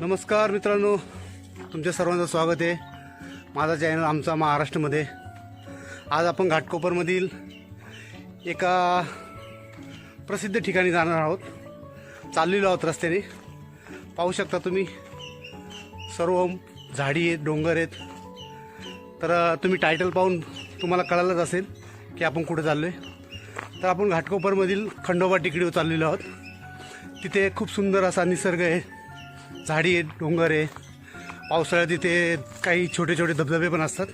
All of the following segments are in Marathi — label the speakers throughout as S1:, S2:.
S1: नमस्कार मित्रांनो तुमच्या सर्वांचं स्वागत आहे. माझा चॅनल आमचा महाराष्ट्रामध्ये. आज आपण घाटकोपरमधील एका प्रसिद्ध ठिकाणी जाणार आहोत. चाललेलो आहोत रस्त्याने. पाहू शकता तुम्ही सर्व झाडी आहेत डोंगर आहेत. तर तुम्ही टायटल पाहून तुम्हाला कळालंच असेल की आपण कुठं चाललो आहे तर आपण घाटकोपरमधील खंडोबा टेकडीवर चाललेलो आहोत. तिथे खूप सुंदर असा निसर्ग आहे. झाडी आहेत डोंगर आहे. पावसाळ्यात तिथे काही छोटे छोटे धबधबे पण असतात.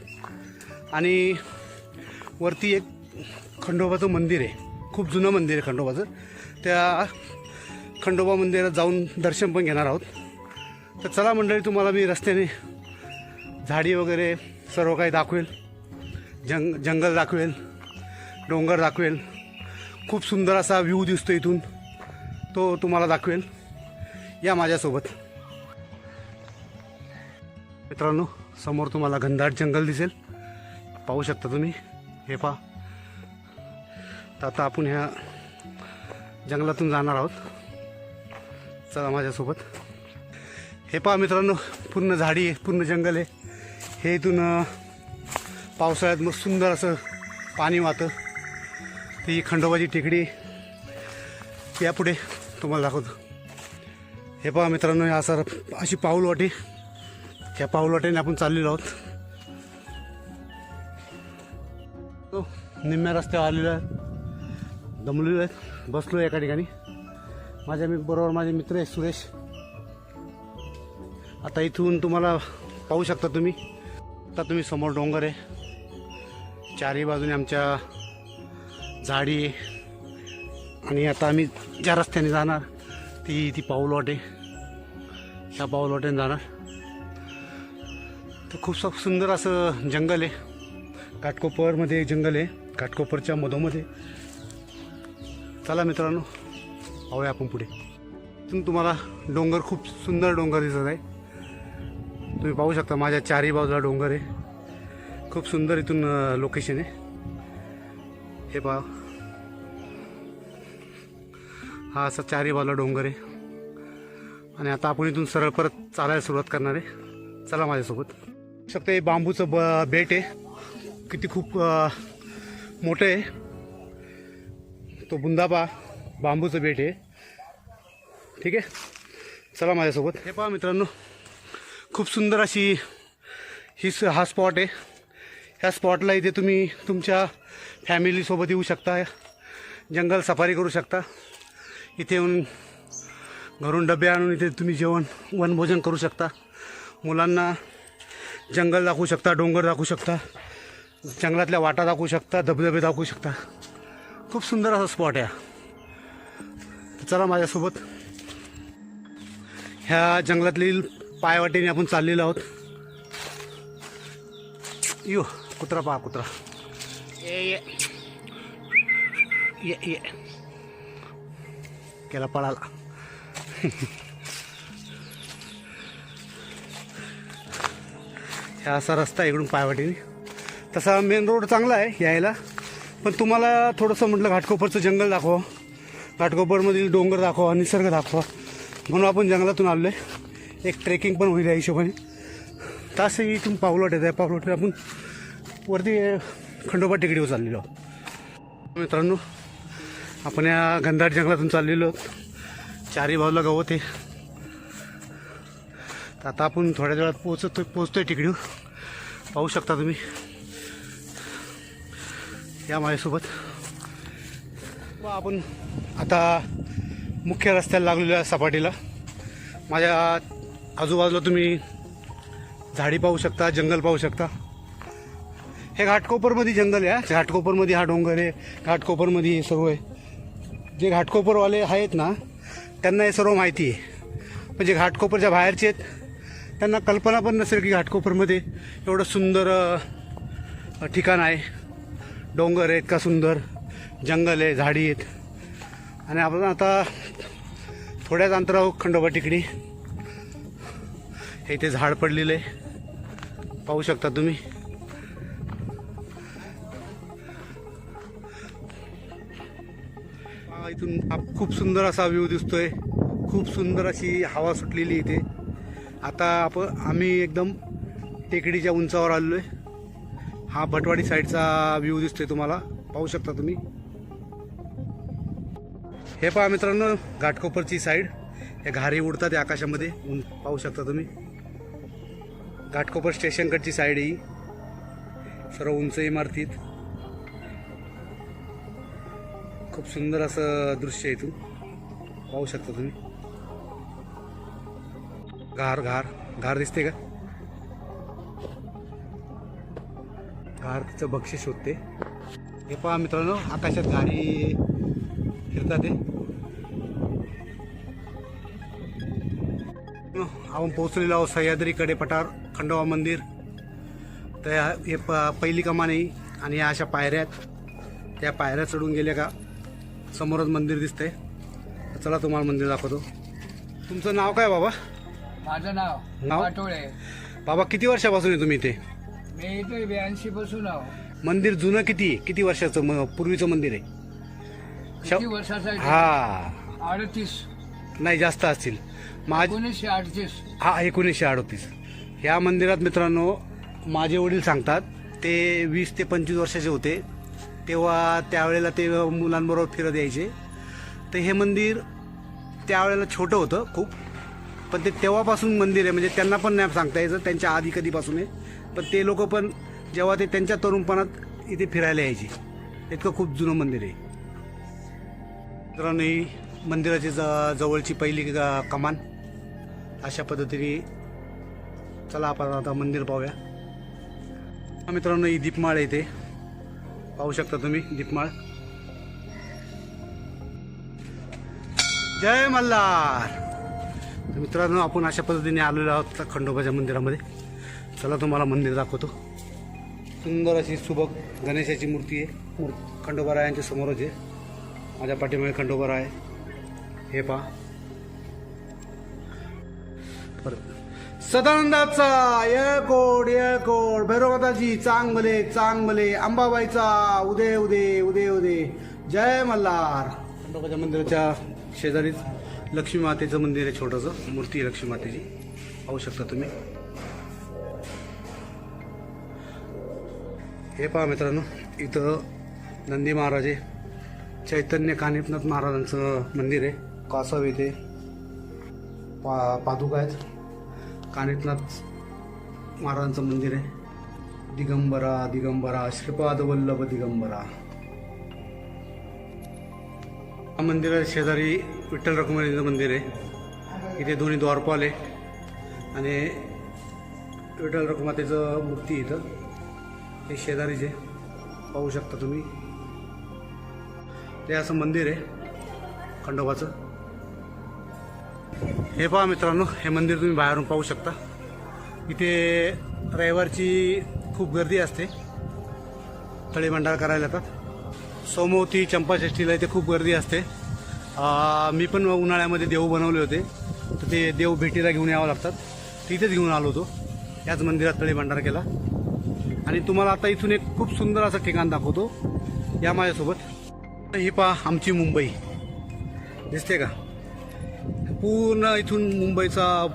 S1: आणि वरती एक खंडोबाचं मंदिर आहे. खूप जुनं मंदिर आहे खंडोबाचं. त्या खंडोबा मंदिरात जाऊन दर्शन पण घेणार आहोत. तर चला मंडळी तुम्हाला मी रस्त्याने झाडी वगैरे सर्व काही दाखवेल. जंग जंगल दाखवेल. डोंगर दाखवेल. खूप सुंदर असा व्ह्यू दिसतो इथून. तो तुम्हाला दाखवेल. या माझ्यासोबत. मित्रांनो समोर तुम्हाला घनदाट जंगल दिसेल. पाहू शकता तुम्ही हे पहा. तर आता आपण ह्या जंगलातून जाणार आहोत. चला माझ्यासोबत. हे पहा मित्रांनो पूर्ण झाडी आहे पूर्ण जंगल आहे. हे इथून पावसाळ्यात मग सुंदर असं पाणी वाहतं. ती खंडोबाची टेकडी यापुढे तुम्हाला दाखवतो. हे पहा मित्रांनो ह्या सर अशी पाऊलवाटी ह्या पाऊलवाटेने आपण चाललेलो आहोत. तो निम्म्या रस्त्यावर आलेलो आहे. दमलेलो आहेत बसलो एका ठिकाणी. माझ्या मी बरोबर माझे मित्र आहे सुरेश. आता इथून तुम्हाला पाहू शकता तुम्ही. आता तुम्ही समोर डोंगर आहे. चारही बाजूने आमच्या झाडी आणि आता आम्ही ज्या रस्त्याने जाणार ती ती पाऊलवाटे आहे त्या पाऊलवाटेने जाणार. तर खूप स- सुंदर असं जंगल आहे. घाटकोपरमध्ये एक जंगल आहे. घाटकोपरच्या मधोमध्ये चला मित्रांनो पाहूया आपण पुढे. इथून तुम्हाला डोंगर खूप सुंदर डोंगर दिसत आहे. तुम्ही पाहू शकता माझ्या चारही बाजूला डोंगर आहे. खूप सुंदर इथून लोकेशन आहे. हे पहा. हा असा चारही बाजूला डोंगर आहे. आणि आता आपण इथून सरळ परत चालायला सुरुवात करणार आहे. चला माझ्यासोबत. शकता हे बांबूचं ब बेट आहे. किती खूप मोठं आहे. तो बुंदाबा बांबूचं बेट आहे. ठीक आहे? चला माझ्यासोबत. हे पहा मित्रांनो खूप सुंदर अशी ही स- हा स्पॉट आहे. ह्या स्पॉटला इथे तुम्ही तुमच्या फॅमिलीसोबत येऊ शकता. जंगल सफारी करू शकता. इथे येऊन घरून डबे आणून इथे तुम्ही जेवण वनभोजन करू शकता. मुलांना जंगल दाखवू शकता डोंगर दाखवू शकता जंगलातल्या वाटा दाखवू शकता धबधबे दाखवू शकता. खूप सुंदर असा स्पॉट आहे चला माझ्यासोबत. ह्या जंगलातील पायवाटेने आपण चाललेलो आहोत. यो कुत्रा पहा कुत्रा. ये ये. ये ये. केला पळाला. ह्या असा रस्ता आहे इकडून पायवाटीने. तसा मेन रोड चांगला आहे यायला. पण तुम्हाला थोडंसं म्हटलं घाटकोपरचं जंगल दाखवा. घाटकोपरमधील डोंगर दाखवा निसर्ग दाखवा. म्हणून आपण जंगलातून आलो आहे एक ट्रेकिंग पण होईल या हिशोबाने. तासही इथून पावलोट येत आहे पावलोट आपण वरती खंडोबा टेकडीवर चाललेलो आहोत. मित्रांनो आपण या गंधाट जंगलातून चाललेलो आहोत. चारही बाजूला गवत आहे. तर आता आपण थोड्या वेळात पोहोचतो पोचतोय तिकडून. पाहू शकता तुम्ही. या माझ्यासोबत. व आपण आता मुख्य रस्त्याला लागलेल्या सपाटीला. माझ्या आजूबाजूला तुम्ही झाडी पाहू शकता जंगल पाहू शकता. हे घाटकोपरमध्ये जंगल आहे घाटकोपरमध्ये हा डोंगर आहे घाटकोपरमध्ये हे सर्व आहे. जे घाटकोपरवाले आहेत ना त्यांना हे सर्व माहिती आहे. म्हणजे घाटकोपरच्या बाहेरचे आहेत त्यांना कल्पना पण नसेल की घाटकोपरमध्ये एवढं सुंदर ठिकाण आहे. डोंगर आहेत का सुंदर जंगल आहे झाडी आहेत. आणि आपण आता थोड्याच अंतरावर खंडोबा टिकडी हे इथे झाड पडलेलं आहे. पाहू शकता तुम्ही. इथून आप- खूप सुंदर असा व्ह्यू दिसतोय. खूप सुंदर अशी हवा सुटलेली इथे. आता आपण आम्ही एकदम टेकडीच्या उंचावर आलेलो आहे हा भटवाडी साईडचा व्ह्यू दिसतोय तुम्हाला. पाहू शकता तुम्ही. हे पहा मित्रांनो घाटकोपरची साईड हे घारी उडतात या आकाशामध्ये. उं पाहू शकता तुम्ही. घाटकोपर स्टेशनकडची साईड ही. सर्व उंच इमारतीत. खूप सुंदर असं दृश्य आहे इथून. पाहू शकता तुम्ही. घार घार घार दिसते का? घार तिचं बक्षीस होते. हे पहा मित्रांनो आकाशात गाडी फिरतात आपण पोहोचलेलो आहोत सह्याद्रीकडे पठार खंडोबा मंदिर. तर हे प पहिली कमान आहे आणि ह्या अशा पायऱ्या आहेत त्या पायऱ्या चढून गेल्या का समोरच मंदिर दिसतंय. चला तुम्हाला मंदिर दाखवतो. तुमचं नाव काय बाबा?
S2: माझं नाव
S1: नाव?
S2: पाटोळे.
S1: बाबा किती वर्षापासून आहे तुम्ही इथे?
S2: मी इथे ब्याऐंशी पासून आहो.
S1: मंदिर जुनं किती? किती वर्षाचं म- पूर्वीचं मंदिर आहे?
S2: किती वर्षाचा आहे? ते?
S1: हा.
S2: अडतीस.
S1: नाही जास्त असतील. माझ
S2: एकोणीसशे अडतीस.
S1: हा एकोणीसशे अडतीस. ह्या मंदिरात मित्रांनो माझे वडील सांगतात ते वीस ते पंचवीस वर्षाचे होते. तेव्हा त्यावेळेला ते मुलांबरोबर फिरत यायचे. तर हे मंदिर त्यावेळेला छोटं होतं खूप. पण ते तेव्हापासून मंदिर आहे म्हणजे त्यांना पण नाही सांगता यायचं त्यांच्या आधी कधीपासून आहे. पण ते लोक पण जेव्हा ते त्यांच्या तरुणपणात इथे फिरायला यायचे. इतकं खूप जुनं मंदिर आहे. मित्रांनो ही मंदिराची ज जवळची पहिली कमान. अशा पद्धतीने चला आपण आता मंदिर पाहूया. मित्रांनो ही दीपमाळ आहे इथे. पाहू शकता तुम्ही दीपमाळ. जय मल्हार! तर मित्रांनो आपण अशा पद्धतीने आलेलो आहोत खंडोबाच्या मंदिरामध्ये. चला तुम्हाला मंदिर दाखवतो. सुंदर अशी सुबक गणेशाची मूर्ती आहे. मूर्- खंडोबारायांच्या समोरच आहे. माझ्या पाठीमागे खंडोबारा आहे. हे पहा. सदानंदाचा य कोड य कोड भैरवताची चांगले चांगले. अंबाबाईचा उदय उदय उदय उदय. जय मल्हार. खंडोबाच्या मंदिराच्या शेजारीच. लक्ष्मी मातेचं मंदिर आहे छोटंसं. मूर्ती आहे लक्ष्मी मातेची पाहू शकता तुम्ही. हे पहा मित्रांनो इथं नंदी महाराज आहे चैतन्य कानिपनाथ महाराजांचं मंदिर आहे. कासव येथे पा पादुका आहेत. कानिपनाथ महाराजांचं मंदिर आहे. दिगंबरा दिगंबरा श्रीपाद वल्लभ दिगंबरा. या मंदिराच्या शेजारी विठ्ठल रखुमाईचं मंदिर आहे. इथे दोन्ही द्वारपाल आहे. आणि विठ्ठल रखुमातेचं मूर्ती इथं. हे शेजारीचे पाहू शकता तुम्ही. ते असं मंदिर आहे. खंडोबाचं. हे पहा मित्रांनो हे मंदिर तुम्ही बाहेरून पाहू शकता. इथे रविवारची खूप गर्दी असते. तळीभंडार करायला येतात. सोमवती चंपाषष्ठीला इथे खूप गर्दी असते. मी पण उन्हाळ्यामध्ये देव बनवले होते. तर ते देव भेटीला घेऊन यावं लागतात. तिथेच घेऊन आलो होतो. याच मंदिरात तळी भंडारा केला. आणि तुम्हाला आता इथून एक खूप सुंदर असं ठिकाण दाखवतो. या माझ्यासोबत. ही पहा आमची मुंबई. दिसते का? पूर्ण इथून मुंबईचा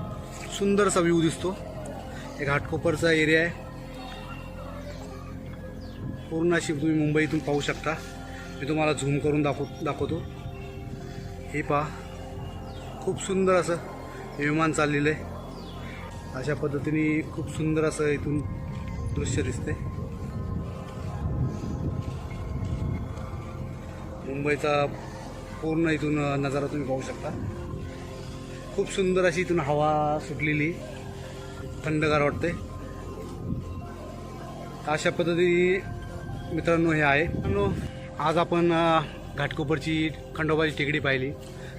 S1: सुंदरसा व्ह्यू दिसतो. एक घाटकोपरचा एरिया आहे. पूर्ण अशी तुम्ही मुंबईतून पाहू शकता. मी तुम्हाला झूम करून दाखव दाखवतो. हे पहा. खूप सुंदर असं हे विमान चाललेलं आहे. अशा पद्धतीने खूप सुंदर असं इथून दृश्य दिसते मुंबईचा पूर्ण इथून नजारा तुम्ही पाहू शकता. खूप सुंदर अशी इथून हवा सुटलेली. थंडगार वाटते अशा पद्धतीने मित्रांनो हे आहे. मित्रांनो आज आपण घाटकोपरची खंडोबाची टेकडी पाहिली.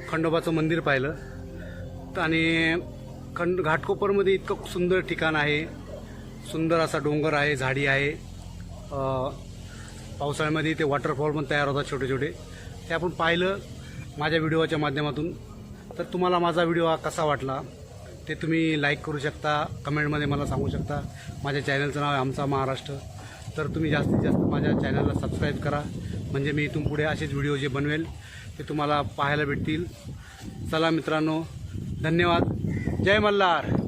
S1: खंडोबाचं मंदिर पाहिलं. आणि खंड घाटकोपरमध्ये इतकं सुंदर ठिकाण आहे. सुंदर असा डोंगर आहे झाडी आहे. पावसाळ्यामध्ये ते वॉटरफॉल पण तयार होतात छोटे छोटे ते आपण पाहिलं माझ्या व्हिडिओच्या माध्यमातून. तर तुम्हाला माझा व्हिडिओ हा कसा वाटला? ते तुम्ही लाईक करू शकता कमेंटमध्ये मला सांगू शकता. माझ्या चॅनलचं नाव आहे आमचा महाराष्ट्र. तर तुम्ही जास्तीत जास्त माझ्या चॅनलला सबस्क्राईब करा. म्हणजे मी इथून पुढे असेच व्हिडिओ जे बनवेल ते तुम्हाला पाहायला भेटतील. चला मित्रांनो धन्यवाद. जय मल्हार.